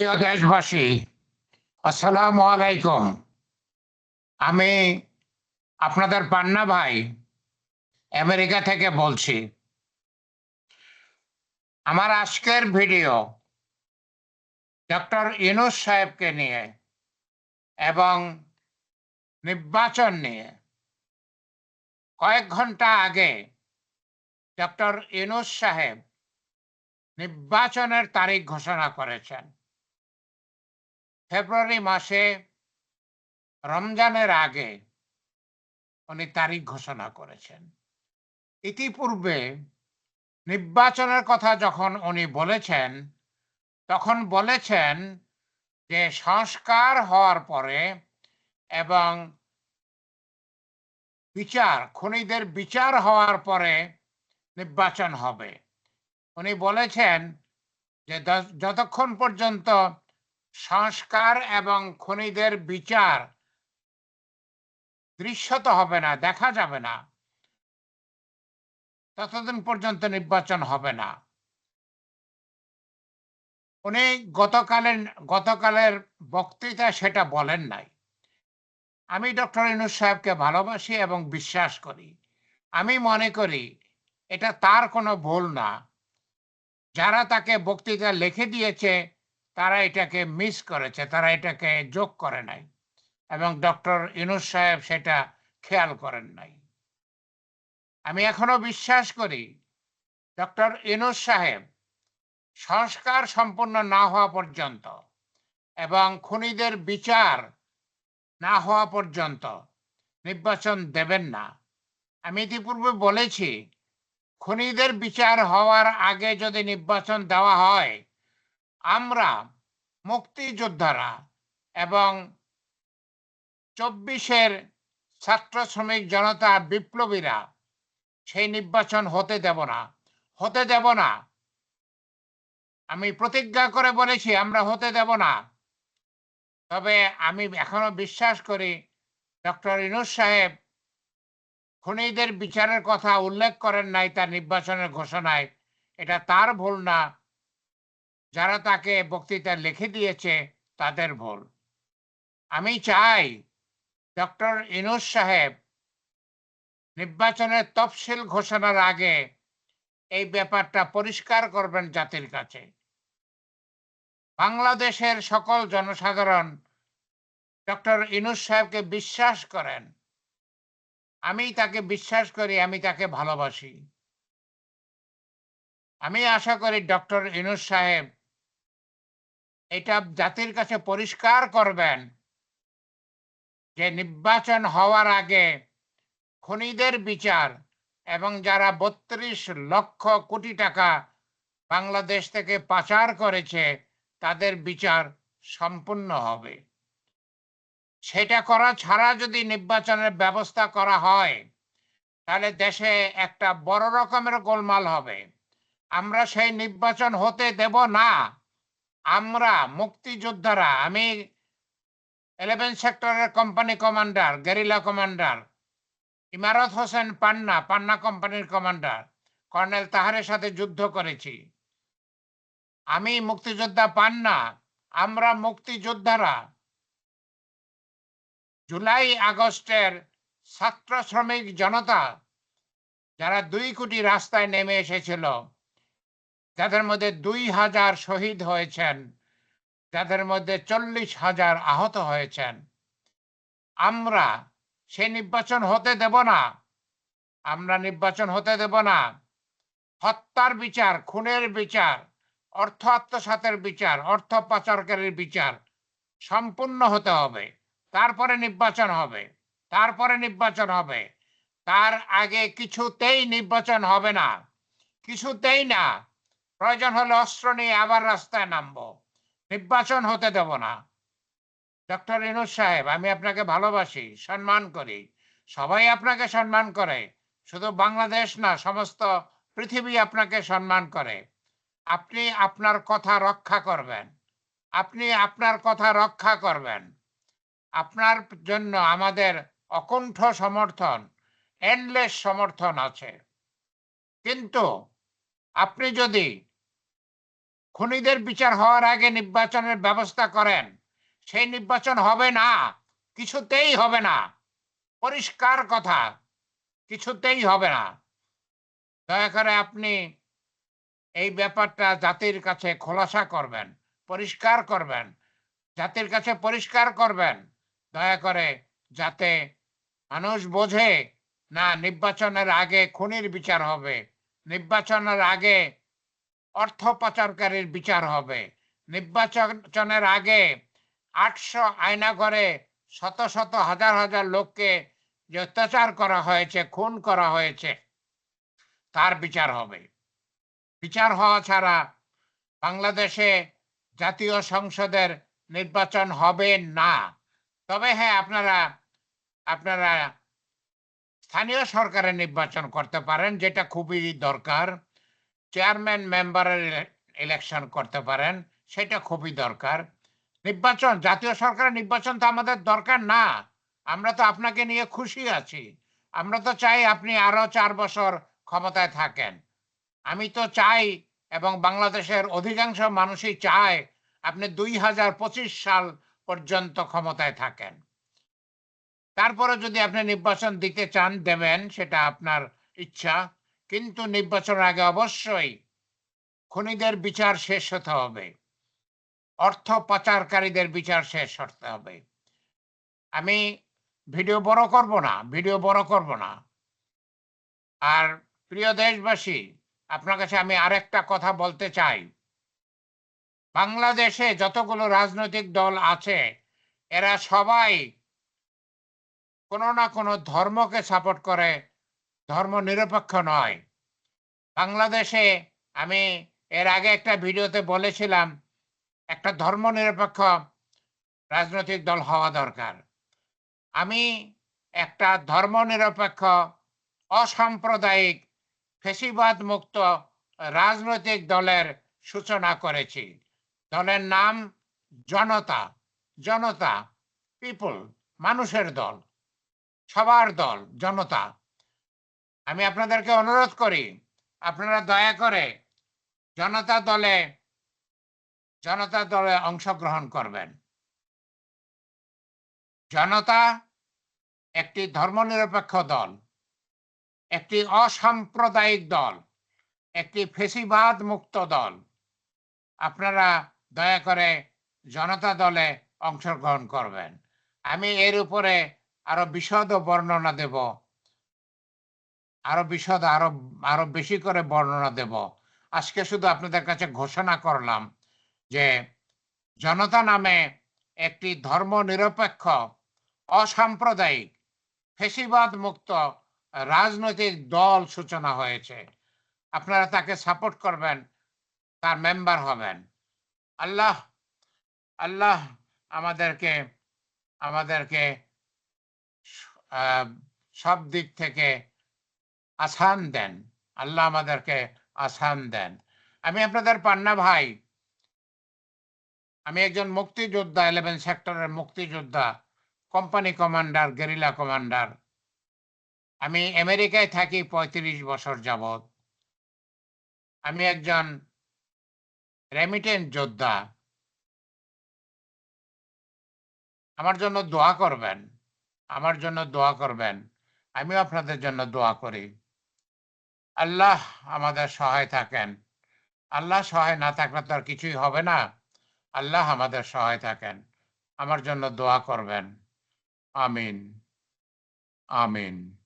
প্রিয় দেশবাসী, আসসালাম আলাইকুম। আমি আপনাদের পান্না ভাই আমেরিকা থেকে বলছি। আমার আজকের ভিডিও ডক্টর ইনুস সাহেবকে নিয়ে এবং নির্বাচন নিয়ে। কয়েক ঘণ্টা আগে ডক্টর ইনুস সাহেব নির্বাচনের তারিখ ঘোষণা করেছেন। ফেব্রুয়ারি মাসে রমজানের আগে উনি তারিখ ঘোষণা করেছেন। ইতিপূর্বে নির্বাচনের কথা যখন উনি বলেছেন, তখন বলেছেন যে সংস্কার হওয়ার পরে এবং বিচার, খুনিদের বিচার হওয়ার পরে নির্বাচন হবে। উনি বলেছেন যে যতক্ষণ পর্যন্ত সংস্কার এবং খনিদের বিচার দৃশ্যত হবে না, দেখা যাবে না। ততদিন পর্যন্ত নির্বাচন হবে না। উনি গতকালের গতকালের বক্তৃতা সেটা বলেন নাই। আমি ডক্টর ইনুস সাহেবকে ভালোবাসি এবং বিশ্বাস করি। আমি মনে করি এটা তার কোনো ভুল না। যারা তাকে বক্তৃতা লিখে দিয়েছে তারা এটাকে মিস করেছে, তারা এটাকে যোগ করে নাই। এবং ডক্টর ইনুস সাহেব সেটা খেয়াল করেন নাই। আমি এখনও বিশ্বাস করি ডক্টর ইনুস সাহেব সংস্কার সম্পূর্ণ না হওয়া পর্যন্ত এবং খুনিদের বিচার না হওয়া পর্যন্ত নির্বাচন দেবেন না। আমি ইতিপূর্বে বলেছি, খুনিদের বিচার হওয়ার আগে যদি নির্বাচন দেওয়া হয় আমরা মুক্তিযোদ্ধারা এবং চব্বিশের ছাত্র শ্রমিক জনতা বিপ্লবীরা সেই নির্বাচন হতে দেব না, হতে দেব না। আমি প্রতিজ্ঞা করে বলেছি, আমরা হতে দেব না। তবে আমি এখনও বিশ্বাস করি, ডক্টর ইনুস সাহেব খুনিদের বিচারের কথা উল্লেখ করেন নাই তার নির্বাচনের ঘোষণায়। এটা তার ভুল না যারা তাকে বক্তৃতা লিখে দিয়েছে, তাদের ভুল। আমি চাই ডক্টর ইনুস সাহেব নির্বাচনের তফসিল ঘোষণার আগে এই ব্যাপারটা পরিষ্কার করবেন জাতির কাছে। বাংলাদেশের সকল জনসাধারণ ডক্টর ইনুস সাহেবকে বিশ্বাস করেন। আমি তাকে বিশ্বাস করি, আমি তাকে ভালোবাসি। আমি আশা করি ডক্টর ইনুস সাহেব এটা জাতির কাছে পরিষ্কার করবেন যে নির্বাচন হওয়ার আগে খুনিদের বিচার এবং যারা বত্রিশ লক্ষ কোটি টাকা বাংলাদেশ থেকে পাচার করেছে, তাদের বিচার সম্পূর্ণ হবে। সেটা করা ছাড়া যদি নির্বাচনের ব্যবস্থা করা হয়, তাহলে দেশে একটা বড় রকমের গোলমাল হবে। আমরা সেই নির্বাচন হতে দেব না। আমরা মুক্তিযোদ্ধারা, আমি ইলেভেন সেক্টরের কোম্পানি কমান্ডার গেরিলা কমান্ডার ইমারত হোসেন পান্না পান্না কোম্পানির কমান্ডার কর্নেল তাহারের সাথে যুদ্ধ করেছি। আমি মুক্তিযোদ্ধা পান্না, আমরা মুক্তিযোদ্ধারা। জুলাই আগস্টের ছাত্র শ্রমিক জনতা, যারা দুই কোটি রাস্তায় নেমে এসেছিল যাদের মধ্যে দুই হাজার শহীদ হয়েছেন, যাদের মধ্যে চল্লিশ হাজার আহত হয়েছেন। আমরা সে নির্বাচন হতে দেব না। আমরা নির্বাচন হতে দেব না। হত্যার বিচার, খুনের বিচার, অর্থ আত্মসাতের বিচার, অর্থ পাচারকারীর বিচার সম্পূর্ণ হতে হবে। তারপরে নির্বাচন হবে। তারপরে নির্বাচন হবে। তার আগে কিছুতেই নির্বাচন হবে না। কিছুতেই না। প্রয়োজন হলে অস্ত্র নিয়ে আবার রাস্তায় নামবো। নির্বাচন হতে দেব না। ডক্টর ইনুস সাহেব, আমি আপনাকে ভালোবাসি, সম্মান করি। সবাই আপনাকে সম্মান করে। শুধু বাংলাদেশ না, সমস্ত পৃথিবী আপনাকে সম্মান করে। আপনি আপনার কথা রক্ষা করবেন। আপনি আপনার কথা রক্ষা করবেন। আপনার জন্য আমাদের অকুণ্ঠ সমর্থন এন্ডলেস সমর্থন আছে। কিন্তু আপনি যদি খুনিদের বিচার হওয়ার আগে নির্বাচনের ব্যবস্থা করেন। সেই নির্বাচন হবে না, কিছুতেই হবে না। পরিষ্কার কথা, কিছুতেই হবে না। দয়া করে আপনি এই ব্যাপারটা জাতির কাছে খোলাসা করবেন, পরিষ্কার করবেন, জাতির কাছে পরিষ্কার করবেন। দয়া করে যাতে মানুষ বোঝে, না, নির্বাচনের আগে খুনির বিচার হবে। নির্বাচনের আগে অর্থ পাচারকারীর বিচার হবে। নির্বাচনের আগে আটশো আয়না করে শত শত হাজার হাজার লোককে যে অত্যাচার করা হয়েছে, খুন করা হয়েছে, তার বিচার হবে। বিচার হওয়া ছাড়া বাংলাদেশে জাতীয় সংসদের নির্বাচন হবে না। তবে হ্যাঁ আপনারা আপনারা স্থানীয় সরকারের নির্বাচন করতে পারেন, যেটা খুবই দরকার। চেয়ারম্যান মেম্বারের ইলেকশন করতে পারেন, সেটা খুবই দরকার। নির্বাচন, জাতীয় সরকারের নির্বাচন তো আমাদের দরকার না। আমরা তো আপনাকে নিয়ে খুশি আছি। আমরা তো চাই আপনি আরও চার বছর ক্ষমতায় থাকেন। আমি তো চাই এবং বাংলাদেশের অধিকাংশ মানুষই চায় আপনি দুই হাজার পঁচিশ সাল পর্যন্ত ক্ষমতায় থাকেন। তারপরে যদি আপনি নির্বাচন দিতে চান দেবেন, সেটা আপনার ইচ্ছা। কিন্তু নির্বাচনের আগে অবশ্যই খুনিদের বিচার শেষ হতে হবে। অর্থ পাচারকারীদের বিচার শেষ হতে হবে। আমি ভিডিও বড় করব না, ভিডিও বড় করব না। আর প্রিয় দেশবাসী, আপনার কাছে আমি আরেকটা কথা বলতে চাই। বাংলাদেশে যতগুলো রাজনৈতিক দল আছে, এরা সবাই কোনো না কোনো ধর্মকে সাপোর্ট করে ধর্ম নিরপেক্ষ নয়। বাংলাদেশে আমি এর আগে একটা ভিডিওতে বলেছিলাম, একটা ধর্ম নিরপেক্ষ রাজনৈতিক দল হওয়া দরকার। আমি একটা ধর্ম নিরপেক্ষ অসাম্প্রদায়িক ফেসিবাদ মুক্ত রাজনৈতিক দলের সূচনা করেছি। দলের নাম জনতা জনতা, পিপল, মানুষের দল, সবার দল, জনতা। আমি আপনাদেরকে অনুরোধ করি, আপনারা দয়া করে জনতা দলে জনতা দলে অংশগ্রহণ করবেন। জনতা একটি ধর্মনিরপেক্ষ দল, একটি অসাম্প্রদায়িক দল, একটি ফেসিবাদ মুক্ত দল। আপনারা দয়া করে জনতা দলে অংশগ্রহণ করবেন। আমি এর উপরে আরও বিশদ বর্ণনা দেব। আরও বিশদ, আরও আরও বেশি করে বর্ণনা দেব। আজকে শুধু আপনাদের কাছে ঘোষণা করলাম যে জনতা নামে একটি ধর্ম নিরপেক্ষ অসাম্প্রদায়িক ফেসিবাদ মুক্ত রাজনৈতিক দল সূচনা হয়েছে। আপনারা তাকে সাপোর্ট করবেন, তার মেম্বার হবেন। আল্লাহ আল্লাহ আমাদেরকে আমাদেরকে সব দিক থেকে আসান দেন। আল্লাহ আমাদেরকে আসান দেন। আমি আপনাদের পান্না ভাই। আমি একজন মুক্তিযোদ্ধা ইলেভেন সেক্টরের মুক্তিযোদ্ধা কোম্পানি কমান্ডার গেরিলা কমান্ডার আমি আমেরিকায় থাকি ৩৫ বছর যাবৎ। আমি একজন রেমিটেন্ট যোদ্ধা। আমার জন্য দোয়া করবেন। আমার জন্য দোয়া করবেন। আমিও আপনাদের জন্য দোয়া করি। আল্লাহ আমাদের সহায় থাকেন। আল্লাহ সহায় না থাকলে তো আর কিছুই হবে না। আল্লাহ আমাদের সহায় থাকেন। আমার জন্য দোয়া করবেন। আমিন। আমিন।